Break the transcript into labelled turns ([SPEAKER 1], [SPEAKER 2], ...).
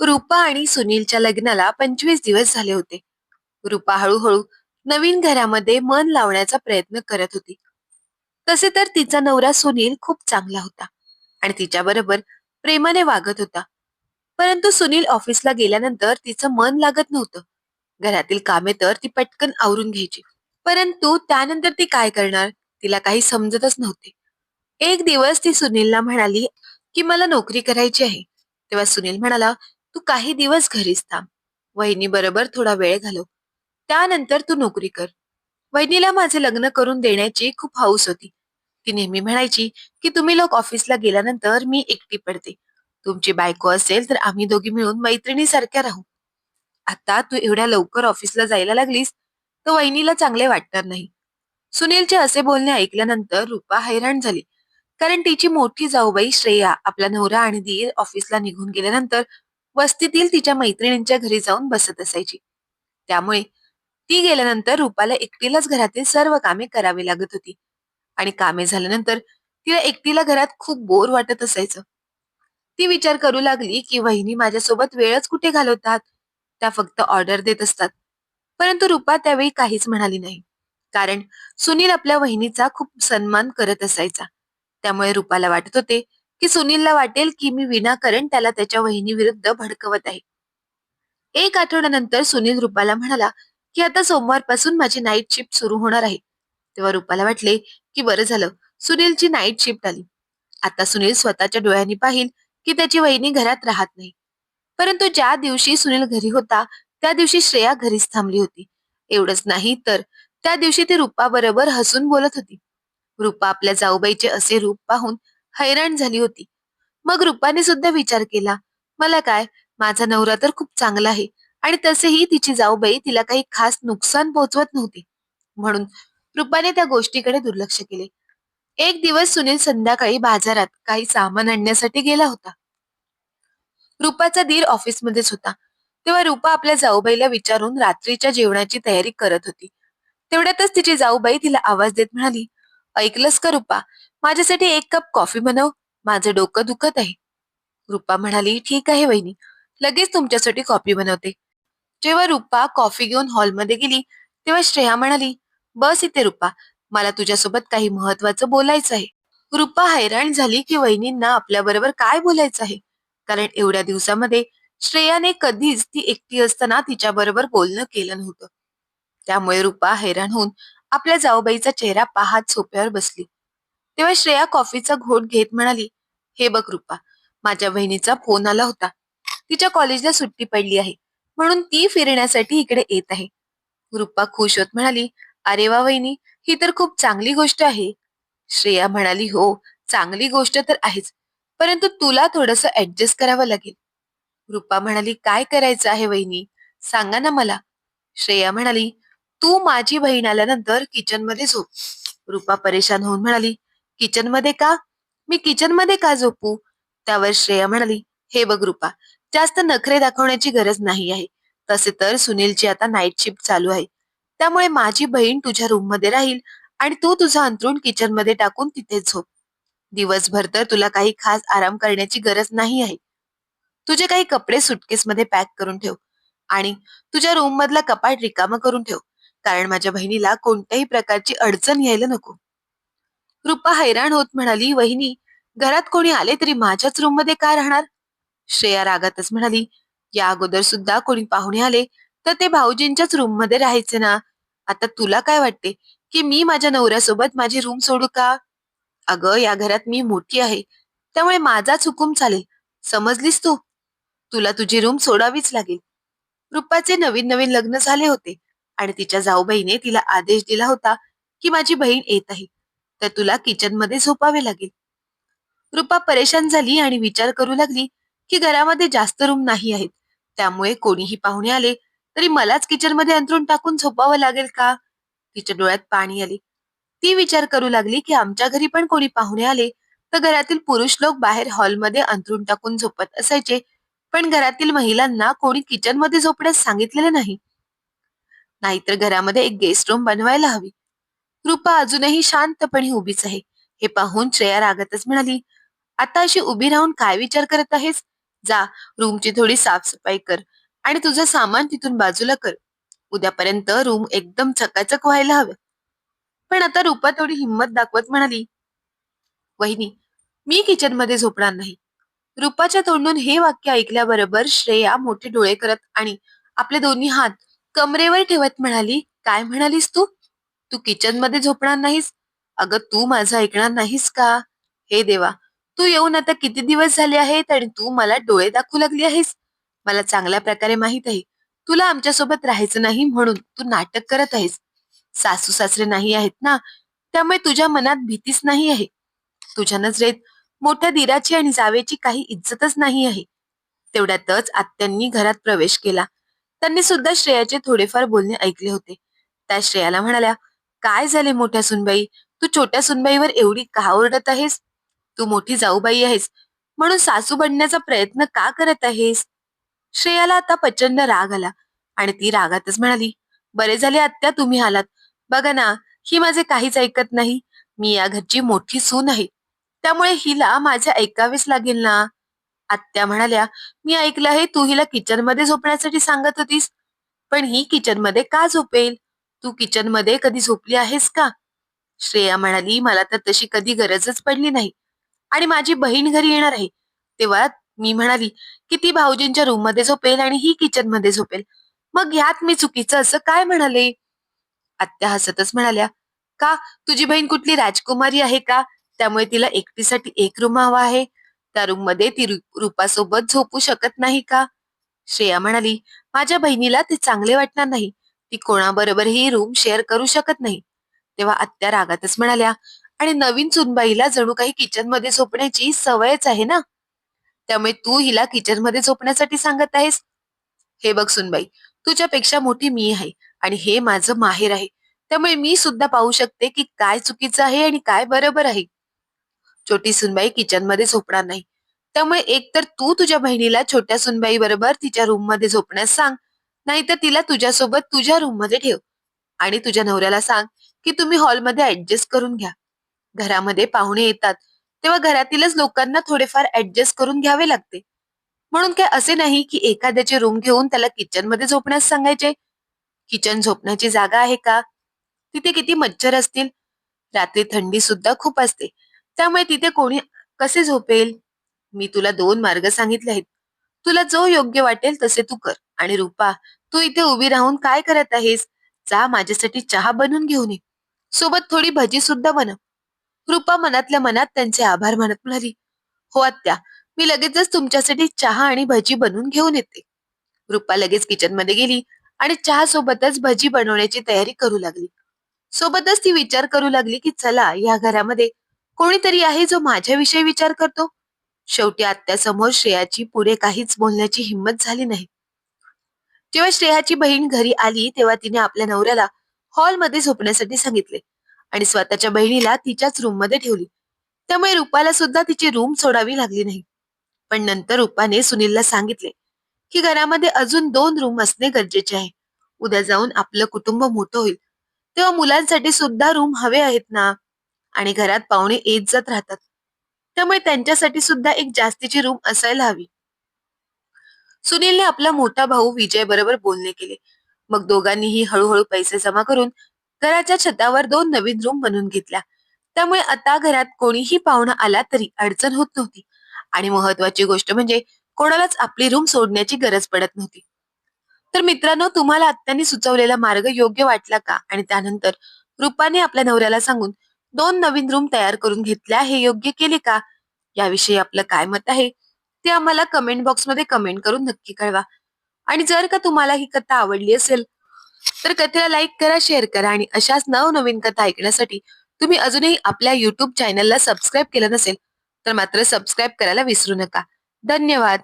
[SPEAKER 1] रुपा आणि सुनीलच्या लग्नाला पंचवीस दिवस झाले होते. रुपा हळूहळू नवीन घरामध्ये मन लावण्याचा प्रयत्न करत होती. तसे तर तिचा नवरा सुनील खूप चांगला होता आणि तिच्याबरोबर प्रेमाने वागत होता. परंतु सुनील ऑफिसला गेल्यानंतर तिचं मन लागत नव्हतं. घरातील कामे तर ती पटकन आवरून घ्यायची. परंतु त्यानंतर ती काय करणार तिला काही समजतच नव्हते. एक दिवस ती सुनीलला म्हणाली की मला नोकरी करायची आहे. तेव्हा सुनील म्हणाला तू काही दिवस घरीच थांब. वहिनी बरोबर थोडा वेळ घालव. त्यानंतर तू नोकरी कर. वहिनीला माझे लग्न करून देण्याची खूप हौस होती. ती नेहमी म्हणायची की तुम्ही लोक ऑफिसला गेल्यानंतर मी एकटी पडते. तुमची बायको असेल तर आम्ही दोघी मिळून मैत्रिणीसारख्या राहू. आता तू एवढ्या लवकर ऑफिसला जायला लागलीस तर वहिनीला चांगले वाटणार नाही. सुनीलचे असे बोलणे ऐकल्यानंतर रूपा हैराण झाली. कारण तिची मोठी जाऊबाई श्रेया आपला नवरा आणि दीर ऑफिसला निघून गेल्यानंतर वस्तीतील तिच्या मैत्रिणींच्या घरी जाऊन बसत असायची. त्यामुळे ती गेल्यानंतर रूपाला एकटीलाच घरातील सर्व कामे करावी लागत होती. आणि कामे झाल्यानंतर तिला एकटीला घरात खूप बोर वाटत असायचं. ती विचार करू लागली की वहिनी माझ्यासोबत वेळच कुठे घालवतात? त्या फक्त ऑर्डर देत असतात. परंतु रुपा त्यावेळी काहीच म्हणाली नाही. कारण सुनील आपल्या वहिनीचा खूप सन्मान करत असायचा. त्यामुळे रूपाला वाटत होते की सुनीलला वाटेल की मी विनाकारण त्याला त्याच्या वहिनी विरुद्ध भडकवत आहे. एक आठवड्यानंतर सुनील रूपाला म्हणाला की आता सोमवारपासून माझी नाईट शिफ्ट सुरू होणार आहे. तेव्हा रूपाला वाटले की बरं झालं सुनीलची नाईट शिफ्ट आली. आता सुनील स्वतःच्या डोळ्यांनी पाहिल की त्याची वहिनी घरात राहत नाही. परंतु ज्या दिवशी सुनील घरी होता त्या दिवशी श्रेया घरीच थांबली होती. एवढंच नाही तर त्या दिवशी ती रूपा बरोबर हसून बोलत होती. रूपा आपल्या जाऊबाईचे असे रूप पाहून हैराण झाली होती. मग रूपाने सुद्धा विचार केला मला काय? माझा नवरा तर खूप चांगला आहे आणि तसेही तिची जाऊबाई तिला काही खास नुकसान पोहोचवत नव्हती. म्हणून रूपाने त्या गोष्टीकडे दुर्लक्ष केले. एक दिवस सुनील संध्याकाळी बाजारात काही सामान आणण्यासाठी गेला होता. रूपाचा दीर ऑफिसमध्येच होता. तेव्हा रूपा आपल्या जाऊबाईला विचारून रात्रीच्या जेवणाची तयारी करत होती. तेवढ्यातच तिची जाऊबाई तिला आवाज देत म्हणाली ऐकलंस का रूपा? माझ्यासाठी एक कप कॉफी बनव. माझं डोकं दुखत आहे. रुपा म्हणाली ठीक आहे वहिनी. लगेच तुमच्यासाठी कॉफी बनवते. जेव्हा रुपा कॉफी घेऊन हॉलमध्ये गेली तेव्हा श्रेया म्हणाली बस इथे रुपा. मला तुझ्यासोबत काही महत्वाचं बोलायचं आहे. रुपा हैराण झाली की वहिनींना आपल्याबरोबर काय बोलायचं आहे? कारण एवढ्या दिवसामध्ये श्रेयाने कधीच ती एकटी असताना तिच्याबरोबर बोलणं केलं नव्हतं. त्यामुळे रुपा हैराण होऊन आपल्या जाऊबाईचा चेहरा पाहत सोप्यावर बसली. तेव्हा श्रेया कॉफीचा घोट घेत म्हणाली हे बघ रुपा माझ्या बहिणीचा फोन आला होता. तिच्या कॉलेजला सुट्टी पडली आहे म्हणून ती फिरण्यासाठी इकडे येत आहे. रुपा खुश होत म्हणाली अरे वा वहिनी ही तर खूप चांगली गोष्ट आहे. श्रेया म्हणाली हो चांगली गोष्ट तर आहेच परंतु तुला थोडस ऍडजस्ट करावं लागेल. रुपा म्हणाली काय करायचं आहे वहिनी? सांगा ना मला. श्रेया म्हणाली तू माझी बहीण आल्यानंतर किचनमध्ये झोप. रूपा परेशान होऊन म्हणाली किचनमध्ये का? मी किचनमध्ये का झोपू? त्यावर श्रेया म्हणाली हे बघ रूपा जास्त नखरे दाखवण्याची गरज नाही आहे. तसे तर सुनीलची आता नाईट शिफ्ट चालू आहे. त्यामुळे माझी बहीण तुझ्या रूममध्ये राहील आणि तू तुझा अंतरुण किचनमध्ये टाकून तिथेच झोप. दिवसभर तर तुला काही खास आराम करण्याची गरज नाही आहे. तुझे काही कपडे सुटकेस मध्ये पॅक करून ठेव आणि तुझ्या रूम मधला कपाट रिकामा करून ठेव. कारण माझ्या बहिणीला कोणत्याही प्रकारची अडचण यायला नको. रुपा हैराण होत म्हणाली वहिनी घरात कोणी आले तरी माझ्याच रूममध्ये काय राहणार? श्रेया रागातच म्हणाली या अगोदर सुद्धा कोणी पाहुणे आले तर ते भाऊजींच्याच रूममध्ये राहायचे ना. आता तुला काय वाटते की मी माझ्या नवऱ्यासोबत माझी रूम सोडू का? अगं या घरात मी मोठी आहे त्यामुळे माझाच हुकूम चालेल. समजलीस तू? तुला तुझी रूम सोडावीच लागेल. रुपाचे नवीन नवीन लग्न झाले होते. आणि तिच्या जाऊबाईने तिला आदेश दिला होता की माझी बहीण येत आहे तर तुला किचनमध्ये झोपावे लागेल. रुपा परेशान झाली आणि विचार करू लागली की घरामध्ये जास्त रूम नाही आहेत त्यामुळे कोणीही पाहुणे आले तरी मलाच किचनमध्ये अंतरून टाकून झोपावं लागेल का? तिच्या डोळ्यात पाणी आले. ती विचार करू लागली की आमच्या घरी पण कोणी पाहुणे आले तर घरातील पुरुष लोक बाहेर हॉलमध्ये अंतरून टाकून झोपत असायचे पण घरातील महिलांना कोणी किचनमध्ये झोपण्यास सांगितलेले नाही. नाहीतर घरामध्ये एक गेस्ट रूम बनवायला हवी. रूपा अजूनही शांतपणे उभीच आहे. हे पाहून श्रेया रागतच म्हणाली आता अशी उभी राहून काय विचार करत आहेस? जा रूमची थोडी साफसफाई कर आणि तुझं सामान तिथून बाजूला कर. उद्यापर्यंत रूम एकदम चकाचक व्हायला हवं. पण आता रूपा थोडी हिंमत दाखवत म्हणाली वहिनी मी किचनमध्ये झोपणार नाही. रूपाच्या तोंडून हे वाक्य ऐकल्याबरोबर श्रेया मोठे डोळे करत आणि आपले दोन्ही हात कमरेवर ठेवत म्हणाली काय म्हणालीस तू? तू किचनमध्ये झोपणार नाहीस. अगं तू माझं ऐकणार नाहीस का? हे देवा तू येऊन आता किती दिवस झाले आहेत आणि तू मला डोळे दाखवू लागली आहेस? मला चांगल्या प्रकारे माहीत आहे. तुला आमच्यासोबत राहायचं नाही म्हणून तू नाटक करत आहेस. सासू सासरे नाही आहेत ना? त्यामुळे तुझ्या मनात भीतीच नाही आहे. तुझ्या नजरेत मोठ्या दिराची आणि जावेची काही इज्जतच नाही आहे. तेवढ्यातच आत्यांनी घरात प्रवेश केला. त्यांनी सुद्धा श्रेयाचे थोडेफार बोलणे ऐकले होते. त्या श्रेयाला म्हणाल्या काय झाले मोठ्या सुनबाई? तू छोट्या सुनबाईवर एवढी का ओरडत आहेस? तू मोठी जाऊबाई आहेस. म्हणून सासू बनण्याचा प्रयत्न का करत आहेस? श्रेयाला आता प्रचंड राग आला आणि ती रागातच म्हणाली बरे झाले आत्या तुम्ही आलात. बघा ना ही माझे काहीच ऐकत नाही. मी या घरची मोठी सून आहे. त्यामुळे हिला माझे ऐकावेच लागेल ना? आत्या म्हणाल्या मी ऐकलं आहे तू हिला किचनमध्ये झोपण्यासाठी सांगत होतीस. पण ही किचनमध्ये का झोपेल? तू किचनमध्ये कधी झोपली आहेस का? श्रेया म्हणाली मला तर तशी कधी गरजच पडली नाही. आणि माझी बहीण घरी येणार आहे. तेव्हा मी म्हणाली की ती भाऊजींच्या रूममध्ये झोपेल आणि ही किचनमध्ये झोपेल. मग ह्यात मी चुकीचं असं काय म्हणाले? आत्या हसतच म्हणाल्या का? तुझी बहीण कुठली राजकुमारी आहे का? त्यामुळे तिला एकटीसाठी एक रूम हवा आहे. त्या रूममध्ये ती रूपासोबत झोपू शकत नाही का? श्रेया म्हणाली माझ्या बहिणीला ते चांगले वाटणार नाही. ती कोणाबरोबरही रूम शेअर करू शकत नाही. तेव्हा आत्या रागातच म्हणाल्या आणि नवीन सुनबाईला जणू काही किचनमध्ये झोपण्याची सवयच आहे ना? त्यामुळे तू हिला किचनमध्ये झोपण्यासाठी सांगत आहेस? हे बघ सुनबाई तुझ्यापेक्षा मोठी मी आहे आणि हे माझं माहेर आहे. त्यामुळे मी सुद्धा पाहू शकते की काय चुकीचं आहे आणि काय बरोबर आहे. छोटी सुनबाई किचनमध्ये झोपणार नाही. त्यामुळे एक तर तू तुझ्या बहिणीला छोट्या सुनबाई बरोबर तिच्या रूममध्ये झोपण्यास सांग. नाहीतर तिला तुझ्यासोबत तुझ्या रूममध्ये ठेव. आणि तुझ्या नवऱ्याला सांग की तुम्ही हॉलमध्ये ऍडजस्ट करून घ्या. घरामध्ये पाहुणे येतात. तेव्हा घरातीलच लोकांना थोडेफार ऍडजस्ट करून घ्यावे लागते. म्हणून काय असे नाही की एखाद्याचे रूम घेऊन त्याला किचनमध्ये झोपण्यास सांगायचे? किचन झोपण्याची जागा आहे का? तिथे किती मच्छर असतील? रात्री थंडी सुद्धा खूप असते. त्यामुळे तिथे कोणी कसे झोपेल? मी तुला दोन मार्ग सांगितले आहेत. तुला जो योग्य वाटेल तसे तू कर. आणि रुपा तू इथे उभी राहून काय करत आहेस? जा माझ्यासाठी चहा बनवून घेऊन ये. सोबत थोडी भजी सुद्धा बनव. रुपा मनातल्या मनात त्यांचे आभार मानत म्हणाली हो आत्या मी लगेचच तुमच्यासाठी चहा आणि भजी बनवून घेऊन येते. रुपा लगेच किचनमध्ये गेली आणि चहा सोबतच भजी बनवण्याची तयारी करू लागली. सोबतच ती विचार करू लागली की चला या घरामध्ये कोणीतरी आहे जो माझ्याविषयी विचार करतो? शेवटी आत्यासमोर श्रेयाची पुढे काहीच बोलण्याची हिंमत झाली नाही. जेव्हा श्रेयाची बहीण घरी आली तेव्हा तिने आपल्या नवऱ्याला हॉलमध्ये झोपण्यासाठी सांगितले आणि स्वतःच्या बहिणीला तिच्याच रूममध्ये ठेवली. त्यामुळे रुपाला सुद्धा तिची रूम सोडावी लागली नाही. पण नंतर रुपाने सुनीलला सांगितले की घरामध्ये अजून दोन रूम असणे गरजेचे आहे. उद्या जाऊन आपलं कुटुंब मोठं होईल. तेव्हा मुलांसाठी सुद्धा रूम हवे आहेत ना? आणि घरात पाहुणे येत जात राहतात. त्यामुळे त्यांच्यासाठी सुद्धा एक जास्तीची रूम असायला हवी. सुनीलने आपला मोठा भाऊ विजय बरोबर बोलणे केले. मग दोघांनीही हळूहळू पैसे जमा करून घराच्या छतावर दोन नवीन रूम बनवून घेतल्या. त्यामुळे आता घरात कोणीही पाहुणा आला तरी अडचण होत नव्हती. आणि महत्वाची गोष्ट म्हणजे कोणालाच आपली रूम सोडण्याची गरज पडत नव्हती. तर मित्रांनो तुम्हाला आत्यांनी सुचवलेला मार्ग योग्य वाटला का? आणि त्यानंतर रुपाने आपल्या नवऱ्याला सांगून दोन नवीन रूम तयार करून घेतल्या. हे योग्य केले का? याविषयी आपलं काय मत आहे? ते आम्हाला कमेंट बॉक्समध्ये कमेंट करून नक्की कळवा. आणि जर का तुम्हाला ही कथा आवडली असेल तर कथेला लाईक करा शेअर करा आणि अशाच नवनवीन कथा ऐकण्यासाठी तुम्ही अजूनही आपल्या युट्यूब चॅनलला सबस्क्राईब केलं नसेल तर मात्र सबस्क्राईब करायला विसरू नका. धन्यवाद.